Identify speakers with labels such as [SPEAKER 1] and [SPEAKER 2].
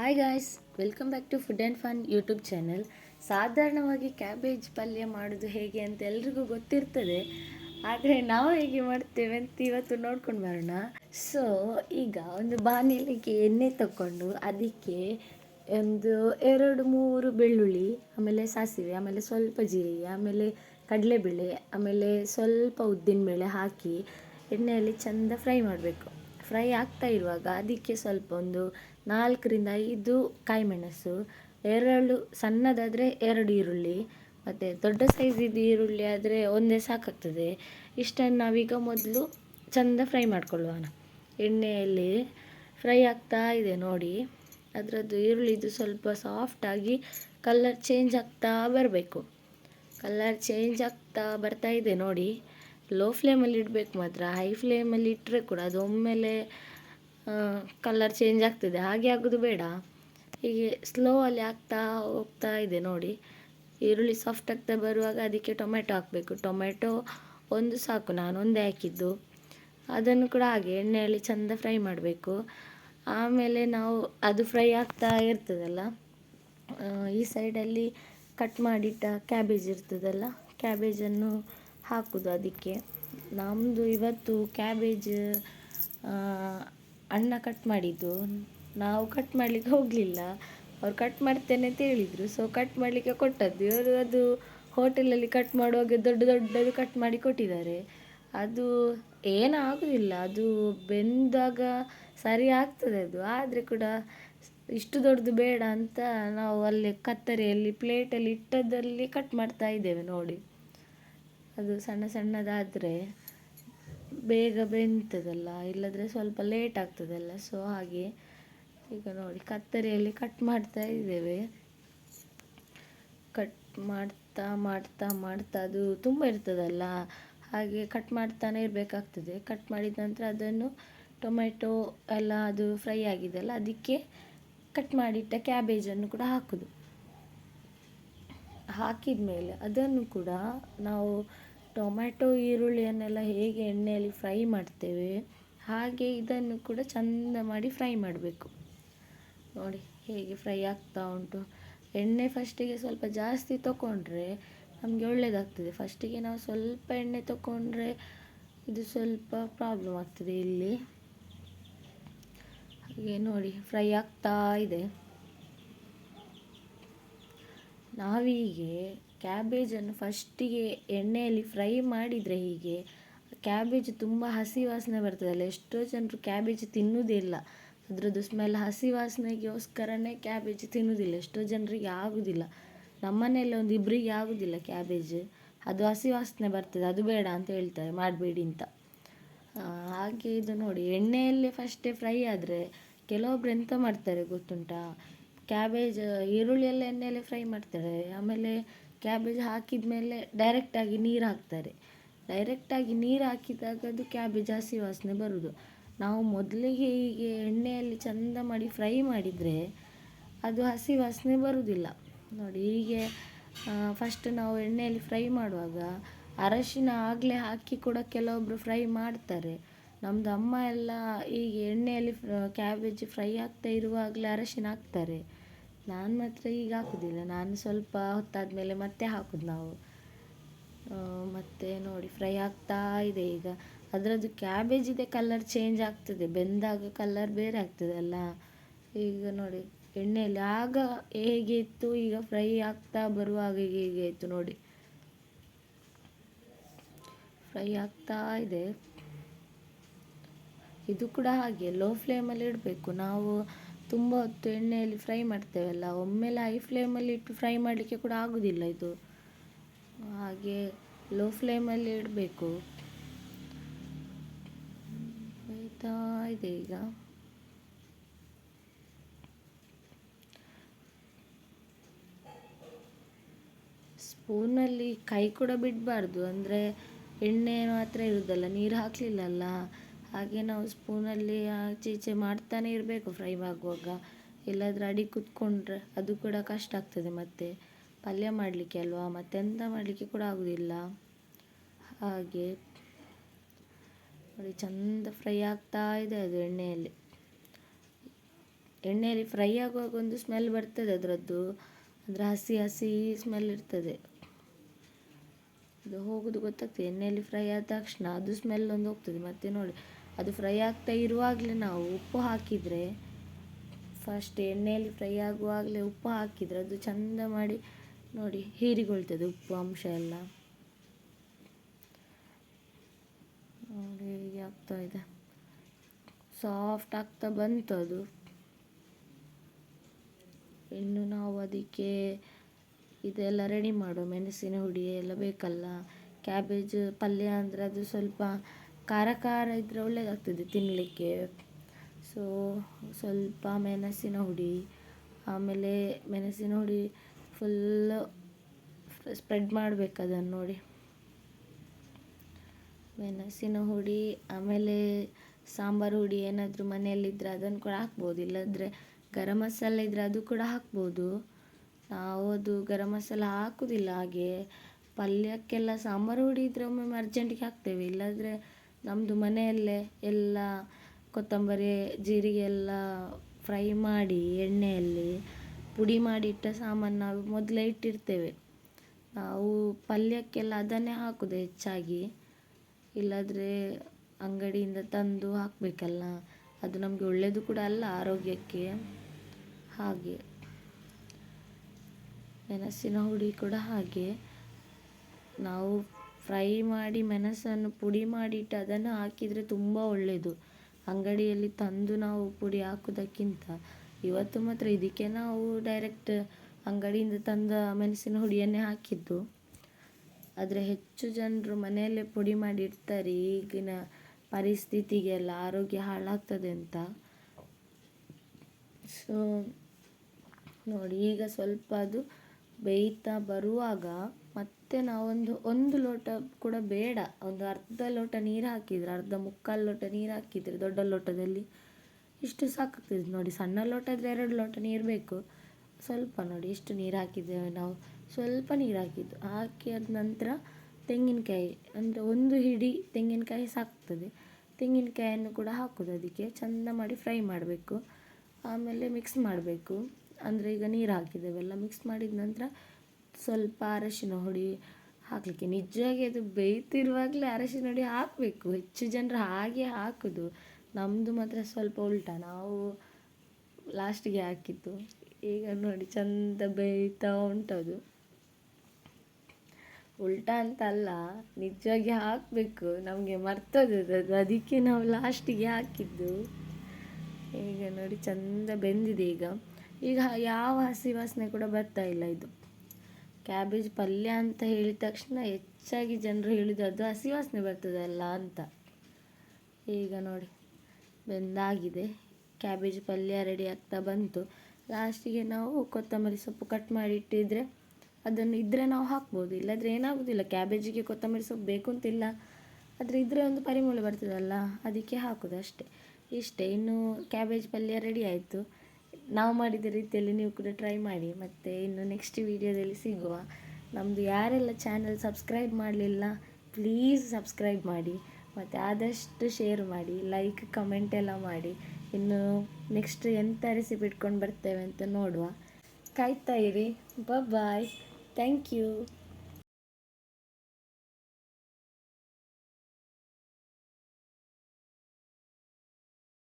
[SPEAKER 1] Hi guys welcome back to food and fun YouTube channel ಸಾಧಾರಣವಾಗಿ cabbage ಪಲ್ಯ ಮಾಡೋದು ಹೇಗೆ ಅಂತ ಎಲ್ರಿಗೂ ಗೊತ್ತಿರ್ತದೆ, ಆದರೆ ನಾವು ಹೇಗೆ ಮಾಡ್ತೇವೆ ಅಂತ ಇವತ್ತು ನೋಡ್ಕೊಂಡು ಬರೋಣ. ಸೊ ಈಗ ಒಂದು ಬಾಣಲಿಗೆ ಎಣ್ಣೆ ತಗೊಂಡು ಅದಕ್ಕೆ ಒಂದು ಎರಡು ಮೂರು ಬೆಳ್ಳುಳ್ಳಿ, ಆಮೇಲೆ ಸಾಸಿವೆ, ಆಮೇಲೆ ಸ್ವಲ್ಪ ಜೀರಿಗೆ, ಆಮೇಲೆ ಕಡಲೆಬೇಳೆ, ಆಮೇಲೆ ಸ್ವಲ್ಪ ಉದ್ದಿನಬೇಳೆ ಹಾಕಿ ಎಣ್ಣೆಯಲ್ಲಿ ಚೆಂದ ಫ್ರೈ ಮಾಡಬೇಕು. ಫ್ರೈ ಆಗ್ತಾ ಇರುವಾಗ ಅದಕ್ಕೆ ಸ್ವಲ್ಪ ಒಂದು ನಾಲ್ಕರಿಂದ ಐದು ಕಾಯಿಮೆಣಸು, ಎರಡು ಸಣ್ಣದಾದರೆ ಎರಡು ಈರುಳ್ಳಿ, ಮತ್ತು ದೊಡ್ಡ ಸೈಜಿದ್ದು ಈರುಳ್ಳಿ ಆದರೆ ಒಂದೇ ಸಾಕಾಗ್ತದೆ. ಇಷ್ಟನ್ನು ನಾವೀಗ ಮೊದಲು ಚೆಂದ ಫ್ರೈ ಮಾಡ್ಕೊಳ್ಳೋಣ. ಎಣ್ಣೆಯಲ್ಲಿ ಫ್ರೈ ಆಗ್ತಾ ಇದೆ ನೋಡಿ. ಅದರದ್ದು ಈರುಳ್ಳಿದು ಸ್ವಲ್ಪ ಸಾಫ್ಟಾಗಿ ಕಲರ್ ಚೇಂಜ್ ಆಗ್ತಾ ಬರಬೇಕು. ಕಲರ್ ಚೇಂಜ್ ಆಗ್ತಾ ಬರ್ತಾ ಇದೆ ನೋಡಿ. ಲೋ ಫ್ಲೇಮಲ್ಲಿ ಇಡಬೇಕು ಮಾತ್ರ. ಹೈ ಫ್ಲೇಮಲ್ಲಿ ಇಟ್ಟರೆ ಕೂಡ ಅದು ಒಮ್ಮೆಲೆ ಕಲರ್ ಚೇಂಜ್ ಆಗ್ತದೆ. ಹಾಗೆ ಆಗೋದು ಬೇಡ. ಹೀಗೆ ಸ್ಲೋ ಅಲ್ಲಿ ಆಗ್ತಾ ಹೋಗ್ತಾ ಇದೆ ನೋಡಿ. ಈರುಳ್ಳಿ ಸಾಫ್ಟ್ ಆಗ್ತಾ ಬರುವಾಗ ಅದಕ್ಕೆ ಟೊಮೆಟೊ ಹಾಕಬೇಕು. ಟೊಮೆಟೊ ಒಂದು ಸಾಕು, ನಾನು ಒಂದೇ ಹಾಕಿದ್ದು. ಅದನ್ನು ಕೂಡ ಹಾಗೆ ಎಣ್ಣೆಯಲ್ಲಿ ಚೆಂದ ಫ್ರೈ ಮಾಡಬೇಕು. ಆಮೇಲೆ ನಾವು ಅದು ಫ್ರೈ ಆಗ್ತಾ ಇರ್ತದಲ್ಲ ಈ ಸೈಡಲ್ಲಿ ಕಟ್ ಮಾಡಿಟ್ಟ ಕ್ಯಾಬೇಜ್ ಇರ್ತದಲ್ಲ ಕ್ಯಾಬೇಜನ್ನು ಹಾಕೋದು ಅದಕ್ಕೆ. ನಮ್ಮದು ಇವತ್ತು ಕ್ಯಾಬೇಜ್ ಅಣ್ಣ ಕಟ್ ಮಾಡಿದ್ದು. ನಾವು ಕಟ್ ಮಾಡಲಿಕ್ಕೆ ಹೋಗಲಿಲ್ಲ. ಅವ್ರು ಕಟ್ ಮಾಡ್ತೇನೆ ಅಂತ ಹೇಳಿದರು. ಸೊ ಕಟ್ ಮಾಡಲಿಕ್ಕೆ ಕೊಟ್ಟದ್ದು. ಇವರು ಅದು ಹೋಟೆಲಲ್ಲಿ ಕಟ್ ಮಾಡುವಾಗ ದೊಡ್ಡ ದೊಡ್ಡದು ಕಟ್ ಮಾಡಿ ಕೊಟ್ಟಿದ್ದಾರೆ. ಅದು ಏನಾಗೋದಿಲ್ಲ ಅದು ಬೆಂದಾಗ ಸರಿ ಆಗ್ತದೆ ಅದು. ಆದರೆ ಕೂಡ ಇಷ್ಟು ದೊಡ್ಡದು ಬೇಡ ಅಂತ ನಾವು ಅಲ್ಲಿ ಕತ್ತರಿಯಲ್ಲಿ ಪ್ಲೇಟಲ್ಲಿ ಇಟ್ಟದ್ದಲ್ಲಿ ಕಟ್ ಮಾಡ್ತಾ ಇದ್ದೇವೆ ನೋಡಿ. ಅದು ಸಣ್ಣ ಸಣ್ಣದಾದರೆ. ಬೇಗ ಬೆಂತದಲ್ಲ, ಇಲ್ಲದ್ರೆ ಸ್ವಲ್ಪ ಲೇಟ್ ಆಗ್ತದಲ್ಲ. ಸೊ ಹಾಗೆ ಈಗ ನೋಡಿ, ಕತ್ತರಿಯಲ್ಲಿ ಕಟ್ ಮಾಡ್ತಾ ಇದ್ದೇವೆ. ಕಟ್ ಮಾಡ್ತಾ ಮಾಡ್ತಾ ಮಾಡ್ತಾ ಅದು ತುಂಬ ಇರ್ತದಲ್ಲ. ಹಾಗೆ ಕಟ್ ಮಾಡ್ತಾನೆ ಇರಬೇಕಾಗ್ತದೆ. ಕಟ್ ಮಾಡಿದ ನಂತರ ಅದನ್ನು ಟೊಮೆಟೊ ಎಲ್ಲ ಅದು ಫ್ರೈ ಆಗಿದೆಲ್ಲ, ಅದಕ್ಕೆ ಕಟ್ ಮಾಡಿಟ್ಟ ಕ್ಯಾಬೇಜನ್ನು ಕೂಡ ಹಾಕೋದು. ಹಾಕಿದ ಮೇಲೆ ಅದನ್ನು ಕೂಡ ನಾವು ಟೊಮ್ಯಾಟೊ ಈರುಳ್ಳಿಯನ್ನೆಲ್ಲ ಹೇಗೆ ಎಣ್ಣೆಯಲ್ಲಿ ಫ್ರೈ ಮಾಡ್ತೇವೆ, ಹಾಗೆ ಇದನ್ನು ಕೂಡ ಚಂದ ಮಾಡಿ ಫ್ರೈ ಮಾಡಬೇಕು. ನೋಡಿ ಹೇಗೆ ಫ್ರೈ ಆಗ್ತಾ ಉಂಟು. ಎಣ್ಣೆ ಫಸ್ಟಿಗೆ ಸ್ವಲ್ಪ ಜಾಸ್ತಿ ತಗೊಂಡ್ರೆ ನಮಗೆ ಒಳ್ಳೆಯದಾಗ್ತದೆ ಫಸ್ಟಿಗೆ ನಾವು ಸ್ವಲ್ಪ ಎಣ್ಣೆ ತಗೊಂಡ್ರೆ ಇದು ಸ್ವಲ್ಪ ಪ್ರಾಬ್ಲಮ್ ಆಗ್ತದೆ ಇಲ್ಲಿ. ಹಾಗೆ ನೋಡಿ ಫ್ರೈ ಆಗ್ತಾ ಇದೆ. ನಾವೀಗೆ ಕ್ಯಾಬೇಜನ್ನು ಫಸ್ಟಿಗೆ ಎಣ್ಣೆಯಲ್ಲಿ ಫ್ರೈ ಮಾಡಿದರೆ ಹೀಗೆ, ಕ್ಯಾಬೇಜ್ ತುಂಬ ಹಸಿ ವಾಸನೆ ಬರ್ತದಲ್ಲ ಎಷ್ಟೋ ಜನರು ಕ್ಯಾಬೇಜ್ ತಿನ್ನುವುದಿಲ್ಲ ಅದರದ್ದು ಸ್ಮೆಲ್ ಹಸಿ ವಾಸನೆಗೋಸ್ಕರನೇ ಕ್ಯಾಬೇಜ್ ತಿನ್ನುವುದಿಲ್ಲ ಎಷ್ಟೋ ಜನರಿಗೆ ಆಗುವುದಿಲ್ಲ ನಮ್ಮನೆಯಲ್ಲಿ ಒಂದು ಇಬ್ಬರಿಗೆ ಆಗುವುದಿಲ್ಲ ಕ್ಯಾಬೇಜ್. ಅದು ಹಸಿ ವಾಸನೆ ಬರ್ತದೆ. ಅದು ಬೇಡ ಅಂತ ಹೇಳ್ತಾರೆ. ಮಾಡಬೇಡಿ ಅಂತ. ಹಾಗೆ ಇದು ನೋಡಿ. ಎಣ್ಣೆಯಲ್ಲೇ ಫಸ್ಟೇ ಫ್ರೈ ಆದರೆ ಕೆಲವೊಬ್ರು ಎಂತ ಮಾಡ್ತಾರೆ ಗೊತ್ತುಂಟಾ? ಕ್ಯಾಬೇಜ್, ಈರುಳ್ಳಿಯೆಲ್ಲ ಎಣ್ಣೆಯಲ್ಲೇ ಫ್ರೈ ಮಾಡ್ತಾರೆ. ಆಮೇಲೆ ಕ್ಯಾಬೇಜ್ ಹಾಕಿದ ಮೇಲೆ ಡೈರೆಕ್ಟಾಗಿ ನೀರು ಹಾಕ್ತಾರೆ. ಡೈರೆಕ್ಟಾಗಿ ನೀರು ಹಾಕಿದಾಗ ಅದು ಕ್ಯಾಬೇಜ್ ಹಸಿ ವಾಸನೆ ಬರೋದು. ನಾವು ಮೊದಲಿಗೆ ಹೀಗೆ ಎಣ್ಣೆಯಲ್ಲಿ ಚಂದ ಮಾಡಿ ಫ್ರೈ ಮಾಡಿದರೆ ಅದು ಹಸಿ ವಾಸನೆ ಬರುವುದಿಲ್ಲ ನೋಡಿ ಹೀಗೆ ಫಸ್ಟ್ ನಾವು ಎಣ್ಣೆಯಲ್ಲಿ ಫ್ರೈ ಮಾಡುವಾಗ ಅರಶಿನ ಆಗಲೇ ಹಾಕಿ ಕೂಡ ಕೆಲವೊಬ್ಬರು ಫ್ರೈ ಮಾಡ್ತಾರೆ. ನಮ್ಮದು ಅಮ್ಮ ಎಲ್ಲ ಹೀಗೆ ಎಣ್ಣೆಯಲ್ಲಿ ಕ್ಯಾಬೇಜ್ ಫ್ರೈ ಆಗ್ತಾ ಇರುವಾಗಲೇ ಅರಶಿನ ಹಾಕ್ತಾರೆ. ನಾನು ಮಾತ್ರ ಈಗ ಹಾಕೋದಿಲ್ಲ. ನಾನು ಸ್ವಲ್ಪ ಹೊತ್ತಾದಮೇಲೆ ಮತ್ತೆ ಹಾಕೋದು ನಾವು. ಮತ್ತೆ ನೋಡಿ ಫ್ರೈ ಆಗ್ತಾ ಇದೆ ಈಗ. ಅದರದ್ದು ಕ್ಯಾಬೇಜಿದೆ ಕಲರ್ ಚೇಂಜ್ ಆಗ್ತದೆ. ಬೆಂದಾಗ ಕಲರ್ ಬೇರೆ ಆಗ್ತದಲ್ಲ ಈಗ ನೋಡಿ, ಎಣ್ಣೆಯಲ್ಲಿ ಆಗ ಹೇಗೆ ಇತ್ತು? ಈಗ ಫ್ರೈ ಆಗ್ತಾ ಬರುವಾಗ ಹೇಗೆ ಇತ್ತು ನೋಡಿ. ಫ್ರೈ ಆಗ್ತಾ ಇದೆ. ಇದು ಕೂಡ ಹಾಗೆ ಲೋ ಫ್ಲೇಮಲ್ಲಿ ಇಡಬೇಕು. ನಾವು ತುಂಬ ಹೊತ್ತು ಎಣ್ಣೆಯಲ್ಲಿ ಫ್ರೈ ಮಾಡ್ತೇವಲ್ಲ ಒಮ್ಮೆಲೆ ಹೈ ಫ್ಲೇಮಲ್ಲಿ ಇಟ್ಟು ಫ್ರೈ ಮಾಡಲಿಕ್ಕೆ ಕೂಡ ಆಗೋದಿಲ್ಲ ಇದು. ಹಾಗೆ ಲೋ ಫ್ಲೇಮಲ್ಲಿ ಇಡಬೇಕು. ಆಯ್ತಾ, ಇದೆ ಈಗ. ಸ್ಪೂನಲ್ಲಿ ಕೈ ಕೂಡ ಬಿಡಬಾರ್ದು, ಅಂದರೆ ಎಣ್ಣೆ ಮಾತ್ರ ಇರುವುದಲ್ಲ ನೀರು ಹಾಕಲಿಲ್ಲಲ್ಲ ಹಾಗೆ ನಾವು ಸ್ಪೂನಲ್ಲಿ ಆಚೆ ಈಚೆ ಮಾಡ್ತಾನೆ ಇರಬೇಕು ಫ್ರೈ ಆಗುವಾಗ. ಇಲ್ಲಾದರೆ ಅಡಿ ಕುತ್ಕೊಂಡ್ರೆ ಅದು ಕೂಡ ಕಷ್ಟ ಆಗ್ತದೆ ಮತ್ತೆ. ಪಲ್ಯ ಮಾಡಲಿಕ್ಕೆ ಅಲ್ವಾ? ಮತ್ತೆಂತ ಮಾಡಲಿಕ್ಕೆ ಕೂಡ ಆಗೋದಿಲ್ಲ. ಹಾಗೆ ನೋಡಿ, ಚಂದ ಫ್ರೈ ಆಗ್ತಾ ಇದೆ ಅದು ಎಣ್ಣೆಯಲ್ಲಿ. ಎಣ್ಣೆಯಲ್ಲಿ ಫ್ರೈ ಆಗುವಾಗ ಒಂದು ಸ್ಮೆಲ್ ಬರ್ತದೆ ಅದರದ್ದು. ಅಂದರೆ ಹಸಿ ಹಸಿ ಸ್ಮೆಲ್ ಇರ್ತದೆ. ಅದು ಹೋಗೋದು ಗೊತ್ತಾಗ್ತದೆ. ಎಣ್ಣೆಯಲ್ಲಿ ಫ್ರೈ ಆದ ತಕ್ಷಣ ಅದು ಸ್ಮೆಲ್ ಒಂದು ಹೋಗ್ತದೆ. ಮತ್ತೆ ನೋಡಿ ಅದು ಫ್ರೈ ಆಗ್ತಾ ಇರುವಾಗಲೇ ನಾವು ಉಪ್ಪು ಹಾಕಿದರೆ ಫಸ್ಟ್ ಎಣ್ಣೆಯಲ್ಲಿ ಫ್ರೈ ಆಗುವಾಗಲೇ ಉಪ್ಪು ಹಾಕಿದರೆ ಅದು ಚಂದ ಮಾಡಿ ನೋಡಿ ಹೀರಿಕೊಳ್ತದೆ ಉಪ್ಪು ಅಂಶ ಎಲ್ಲ. ನೋಡಿ ಹೀಗೆ ಆಗ್ತಾ ಇದೆ. ಸಾಫ್ಟ್ ಆಗ್ತಾ ಬಂತು ಅದು. ಇನ್ನು ನಾವು ಅದಕ್ಕೆ ಇದೆಲ್ಲ ರೆಡಿ ಮಾಡುವ ಮೆಣಸಿನ ಹುಡಿ ಎಲ್ಲ ಬೇಕಲ್ಲ. ಕ್ಯಾಬೇಜ್ ಪಲ್ಯ ಅಂದರೆ ಅದು ಸ್ವಲ್ಪ ಖಾರ ಖಾರ ಇದ್ದರೆ ಒಳ್ಳೆಯದಾಗ್ತದೆ ತಿನ್ನಲಿಕ್ಕೆ ಸೊ ಸ್ವಲ್ಪ ಮೆಣಸಿನ ಹುಡಿ, ಆಮೇಲೆ ಮೆಣಸಿನ ಹುಡಿ ಫುಲ್ ಸ್ಪ್ರೆಡ್ ಮಾಡಬೇಕು ಅದನ್ನು ನೋಡಿ. ಮೆಣಸಿನ ಹುಡಿ, ಆಮೇಲೆ ಸಾಂಬಾರು ಹುಡಿ ಏನಾದರೂ ಮನೆಯಲ್ಲಿದ್ದರೆ ಅದನ್ನು ಕೂಡ ಹಾಕ್ಬೋದು. ಇಲ್ಲಾಂದರೆ ಗರಂ ಮಸಾಲ ಇದ್ದರೆ ಅದು ಕೂಡ ಹಾಕ್ಬೋದು. ನಾವು ಅದು ಗರಂ ಮಸಾಲ ಹಾಕುವುದಿಲ್ಲ ಹಾಗೆ ಪಲ್ಯಕ್ಕೆಲ್ಲ ಸಾಂಬಾರು ಹುಡಿ ಇದ್ದರೆ ಒಮ್ಮೆ ಅರ್ಜೆಂಟಿಗೆ ಹಾಕ್ತೇವೆ. ಇಲ್ಲಾಂದರೆ ನಮ್ಮದು ಮನೆಯಲ್ಲೇ ಎಲ್ಲ ಕೊತ್ತಂಬರಿ, ಜೀರಿಗೆ ಎಲ್ಲ ಫ್ರೈ ಮಾಡಿ, ಎಣ್ಣೆಯಲ್ಲಿ ಪುಡಿ ಮಾಡಿ ಇಟ್ಟ ಸಾಮಾನು ನಾವು ಮೊದಲೇ ಇಟ್ಟಿರ್ತೇವೆ. ನಾವು ಪಲ್ಯಕ್ಕೆಲ್ಲ ಅದನ್ನೇ ಹಾಕೋದು ಹೆಚ್ಚಾಗಿ. ಇಲ್ಲಾಂದರೆ ಅಂಗಡಿಯಿಂದ ತಂದು ಹಾಕಬೇಕಲ್ಲ, ಅದು ನಮಗೆ ಒಳ್ಳೆಯದು ಕೂಡ ಅಲ್ಲ ಆರೋಗ್ಯಕ್ಕೆ. ಹಾಗೆ. ಮೆಣಸಿನ ಹುಡಿ ಕೂಡ ಹಾಗೆ. ನಾವು ಫ್ರೈ ಮಾಡಿ ಮೆಣಸನ್ನು ಪುಡಿ ಮಾಡಿಟ್ಟು ಅದನ್ನು ಹಾಕಿದರೆ ತುಂಬ ಒಳ್ಳೆಯದು ಅಂಗಡಿಯಲ್ಲಿ ತಂದು ನಾವು ಪುಡಿ ಹಾಕೋದಕ್ಕಿಂತ ಇವತ್ತು ಮಾತ್ರ ಇದಕ್ಕೆ ನಾವು ಡೈರೆಕ್ಟ್ ಅಂಗಡಿಯಿಂದ ತಂದ ಮೆಣಸಿನ ಹುಡಿಯನ್ನೇ ಹಾಕಿದ್ದು. ಆದರೆ ಹೆಚ್ಚು ಜನರು ಮನೆಯಲ್ಲೇ ಪುಡಿ ಮಾಡಿರ್ತಾರೆ ಈಗಿನ ಪರಿಸ್ಥಿತಿಗೆಲ್ಲ ಆರೋಗ್ಯ ಹಾಳಾಗ್ತದೆ ಅಂತ. ಸೊ ನೋಡಿ, ಈಗ ಸ್ವಲ್ಪ ಅದು ಬೇಯ್ತಾ ಬರುವಾಗ ಮತ್ತೆ ನಾವೊಂದು, ಒಂದು ಲೋಟ ಕೂಡ ಬೇಡ. ಒಂದು ಅರ್ಧ ಲೋಟ ನೀರು ಹಾಕಿದರೆ, ಅರ್ಧ ಮುಕ್ಕಾಲು ಲೋಟ ನೀರು ಹಾಕಿದರೆ, ದೊಡ್ಡ ಲೋಟದಲ್ಲಿ ಇಷ್ಟು ಸಾಕಾಗ್ತದೆ. ನೋಡಿ, ಸಣ್ಣ ಲೋಟ ಆದರೆ ಎರಡು ಲೋಟ ನೀರು ಬೇಕು. ಸ್ವಲ್ಪ ನೋಡಿ, ಇಷ್ಟು ನೀರು ಹಾಕಿದ್ದೇವೆ ನಾವು ಸ್ವಲ್ಪ ನೀರು ಹಾಕಿದ್ದು. ಹಾಕಿ ಆದ ನಂತರ ತೆಂಗಿನಕಾಯಿ, ಅಂದರೆ ಒಂದು ಹಿಡಿ ತೆಂಗಿನಕಾಯಿ ಸಾಕ್ತದೆ. ತೆಂಗಿನಕಾಯಿಯನ್ನು ಕೂಡ ಹಾಕೋದು. ಅದಕ್ಕೆ ಚೆಂದ ಮಾಡಿ ಫ್ರೈ ಮಾಡಬೇಕು. ಆಮೇಲೆ ಮಿಕ್ಸ್ ಮಾಡಬೇಕು. ಅಂದರೆ ಈಗ ನೀರು ಹಾಕಿದ್ದೇವೆಲ್ಲ ಮಿಕ್ಸ್ ಮಾಡಿದ ನಂತರ ಸ್ವಲ್ಪ ಅರಶಿನ ಹೊಡಿ ಹಾಕಲಿಕ್ಕೆ. ನಿಜವಾಗಿ ಅದು ಬೇಯ್ತಿರುವಾಗಲೇ ಅರಶಿನ ಹುಡಿ ಹಾಕಬೇಕು. ಹೆಚ್ಚು ಜನರು ಹಾಗೆ ಹಾಕೋದು. ನಮ್ಮದು ಮಾತ್ರ ಸ್ವಲ್ಪ ಉಲ್ಟಾ. ನಾವು ಲಾಸ್ಟಿಗೆ ಹಾಕಿದ್ದು. ಈಗ ನೋಡಿ ಚಂದ ಬೇಯ್ತಾ ಉಂಟದು. ಉಲ್ಟಾ ಅಂತ ಅಲ್ಲ ನಿಜವಾಗಿ ಹಾಕಬೇಕು. ನಮಗೆ ಮರ್ತದ ಅದು ಅದಕ್ಕೆ ನಾವು ಲಾಸ್ಟಿಗೆ ಹಾಕಿದ್ದು. ಈಗ ನೋಡಿ ಚಂದ ಬೆಂದಿದೆ ಈಗ. ಈಗ ಯಾವ ಹಸಿ ವಾಸನೆ ಕೂಡ ಬರ್ತಾ ಇಲ್ಲ ಇದು. ಕ್ಯಾಬೇಜ್ ಪಲ್ಯ ಅಂತ ಹೇಳಿದ ತಕ್ಷಣ ಹೆಚ್ಚಾಗಿ ಜನರು ಹೇಳಿದ್ದು ಅದು ಹಸಿ ವಾಸನೆ ಬರ್ತದಲ್ಲ ಅಂತ. ಈಗ ನೋಡಿ, ಬೆಂದಾಗಿದೆ. ಕ್ಯಾಬೇಜ್ ಪಲ್ಯ ರೆಡಿ ಆಗ್ತಾ ಬಂತು. ಲಾಸ್ಟಿಗೆ ನಾವು ಕೊತ್ತಂಬರಿ ಸೊಪ್ಪು ಕಟ್ ಮಾಡಿ ಇಟ್ಟಿದ್ರೆ ಅದನ್ನು ಇದ್ದರೆ ನಾವು ಹಾಕ್ಬೋದು. ಇಲ್ಲಾದರೆ ಏನಾಗೋದಿಲ್ಲ. ಕ್ಯಾಬೇಜಿಗೆ ಕೊತ್ತಂಬರಿ ಸೊಪ್ಪು ಬೇಕು ಅಂತಿಲ್ಲ. ಆದರೆ ಇದ್ದರೆ ಒಂದು ಪರಿಮಳ ಬರ್ತದಲ್ಲ, ಅದಕ್ಕೆ ಹಾಕೋದು ಅಷ್ಟೇ. ಇಷ್ಟೇ, ಇನ್ನು ಕ್ಯಾಬೇಜ್ ಪಲ್ಯ ರೆಡಿ ಆಯಿತು. ನಾವು ಮಾಡಿದ ರೀತಿಯಲ್ಲಿ ನೀವು ಕೂಡ ಟ್ರೈ ಮಾಡಿ. ಮತ್ತು ಇನ್ನು ನೆಕ್ಸ್ಟ್ ವೀಡಿಯೋದಲ್ಲಿ ಸಿಗುವ ನಮ್ಮದು ಯಾರೆಲ್ಲ ಚಾನಲ್ ಸಬ್ಸ್ಕ್ರೈಬ್ ಮಾಡಲಿಲ್ಲ ಪ್ಲೀಸ್ ಸಬ್ಸ್ಕ್ರೈಬ್ ಮಾಡಿ. ಮತ್ತು ಆದಷ್ಟು ಶೇರ್ ಮಾಡಿ ಲೈಕ್ ಕಮೆಂಟ್ ಎಲ್ಲ ಮಾಡಿ. ಇನ್ನು ನೆಕ್ಸ್ಟ್ ಎಂಥ ರೆಸಿಪಿ ಇಟ್ಕೊಂಡು ಬರ್ತೇವೆ ಅಂತ ನೋಡುವ. ಕಾಯ್ತಾ ಇರಿ. Bye thank you